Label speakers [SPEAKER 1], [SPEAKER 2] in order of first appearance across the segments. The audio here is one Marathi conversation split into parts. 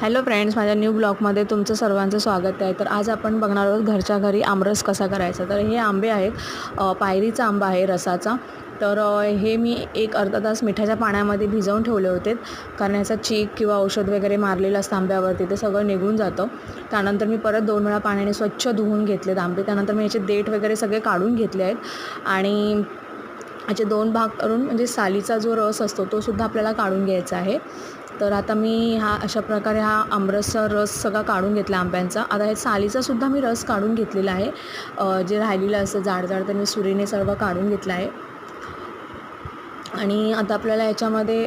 [SPEAKER 1] हॅलो फ्रेंड्स माझ्या न्यू ब्लॉगमध्ये तुमचं सर्वांचं स्वागत आहे. तर आज आपण बघणार आहोत घरच्या घरी आमरस कसा करायचा. तर हे आंबे आहेत पायरीचा आंबा आहे रसाचा. तर हे मी एक अर्धा तास मिठाच्या पाण्यामध्ये भिजवून ठेवले होते. कारण याचा चीक किंवा औषध वगैरे मारलेलं असतं आंब्यावरती ते सगळं निघून जातं. त्यानंतर मी परत दोन वेळा पाण्याने स्वच्छ धुवून घेतलेत आंबे. त्यानंतर मी याचे देठ वगैरे सगळे काढून घेतले आहेत. आणि याचे दोन भाग करून म्हणजे सालीचा जो रस असतो तो सुद्धा आपल्याला काढून घ्यायचा आहे. तर आता मी हा अशा प्रकारे हा आमरसचा रस सगळा काढून घेतला आंब्यांचा. आता हे सालीचा सुद्धा मी रस काढून घेतलेला आहे. जे राहिलेलं असतं जाड जाड तर मी सुरीने सर्व काढून घेतला आहे. आणि आता आपल्याला याच्यामध्ये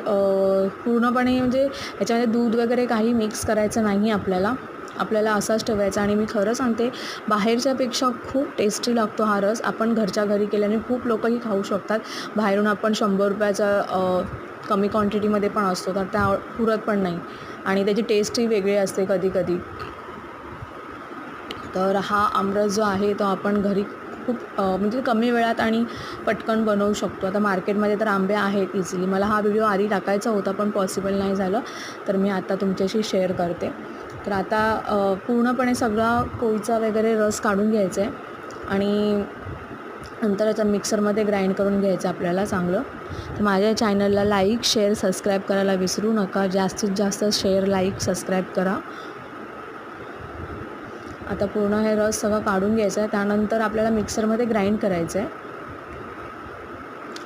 [SPEAKER 1] पूर्णपणे म्हणजे याच्यामध्ये दूध वगैरे काही मिक्स करायचं नाही आपल्याला. आपल्याला असाच ठेवायचा आणि मी खरं सांगते बाहेरच्यापेक्षा खूप टेस्टी लागतो हा रस. आपण घरच्या घरी केल्याने खूप लोकंही खाऊ शकतात. बाहेरून आपण शंभर रुपयाचा कमी क्वांटिटीमध्ये पण असतो तर त्या पुरत पण नाही. आणि त्याची टेस्टही वेगळी असते कधी कधी तर हा आमरस जो आहे तो आपण घरी खूप म्हणजे कमी वेळात आणि पटकन बनवू शकतो. आता मार्केटमध्ये तर आंबे आहेत इझिली मला हा व्हिडिओ आधी टाकायचा होता पण पॉसिबल नाही झालं. तर मी आता तुमच्याशी शेअर करते. तर आता पूर्णपणे सगळा कोळीचा वगैरे रस काढून घ्यायचा आहे. आणि नंतर याचा मिक्सरमध्ये ग्राइंड करून घ्यायचं आपल्याला चांगलं. तर माझ्या चॅनलला लाईक शेअर सबस्क्राईब करायला विसरू नका. जास्तीत जास्त शेअर लाईक सबस्क्राईब करा. आता पूर्ण हे रस सगळं काढून घ्यायचं आहे. त्यानंतर आपल्याला मिक्सरमध्ये ग्राइंड करायचं आहे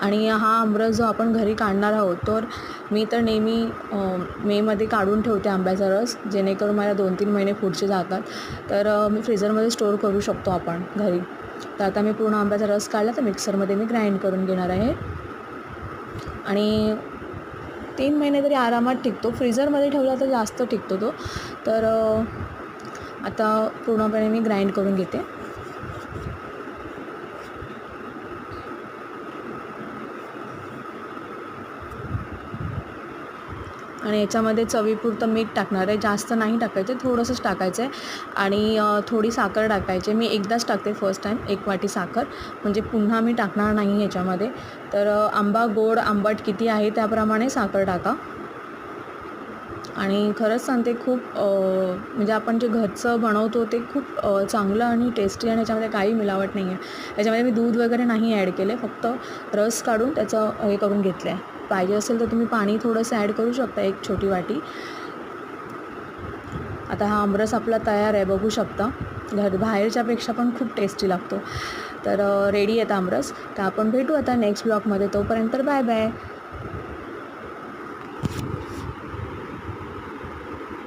[SPEAKER 1] आणि हा आमरस जो आपण घरी काढणार आहोत तर मी तर नेहमी मेमध्ये काढून ठेवते आंब्याचा रस जेणेकरून मला दोन तीन महिने पुढचे जातात. तर मी फ्रीजरमध्ये स्टोअर करू शकतो आपण घरी. तर आता मी पूर्ण आंब्याचा रस काढला तर मिक्सरमध्ये मी ग्राइंड करून घेणार आहे. आणि तीन महिने तरी आरामात टिकतो. फ्रीजरमध्ये ठेवला तर जास्त टिकतो तो. तर आता पूर्णपणे मी ग्राइंड करून घेते. आणि याच्यामध्ये चवीपुरतं मीठ टाकणार आहे. जास्त नाही टाकायचं थोडंसंच टाकायचं आहे आणि थोडी साखर टाकायची. मी एकदाच टाकते फर्स्ट टाईम एक वाटी साखर. म्हणजे पुन्हा मी टाकणार नाही याच्यामध्ये. तर आंबा गोड आंबट किती आहे त्याप्रमाणे साखर टाका. आणि खरंच सांगते खूप म्हणजे आपण जे घरचं बनवतो ते खूप चांगलं आणि टेस्टी आणि याच्यामध्ये काही मिलावट नाही आहे याच्यामध्ये मी दूध वगैरे नाही ॲड केले फक्त रस काढून त्याचं हे करून घेतलं आहे पाहिजे असेल तर तुम्ही पाणी थोडंसं ॲड करू शकता एक छोटी वाटी. आता हा आमरस आपला तयार आहे बघू शकता. घर बाहेरच्यापेक्षा पण खूप टेस्टी लागतो. तर रेडी आहेत आमरस. तर आपण भेटू आता नेक्स्ट ब्लॉगमध्ये तोपर्यंत बाय बाय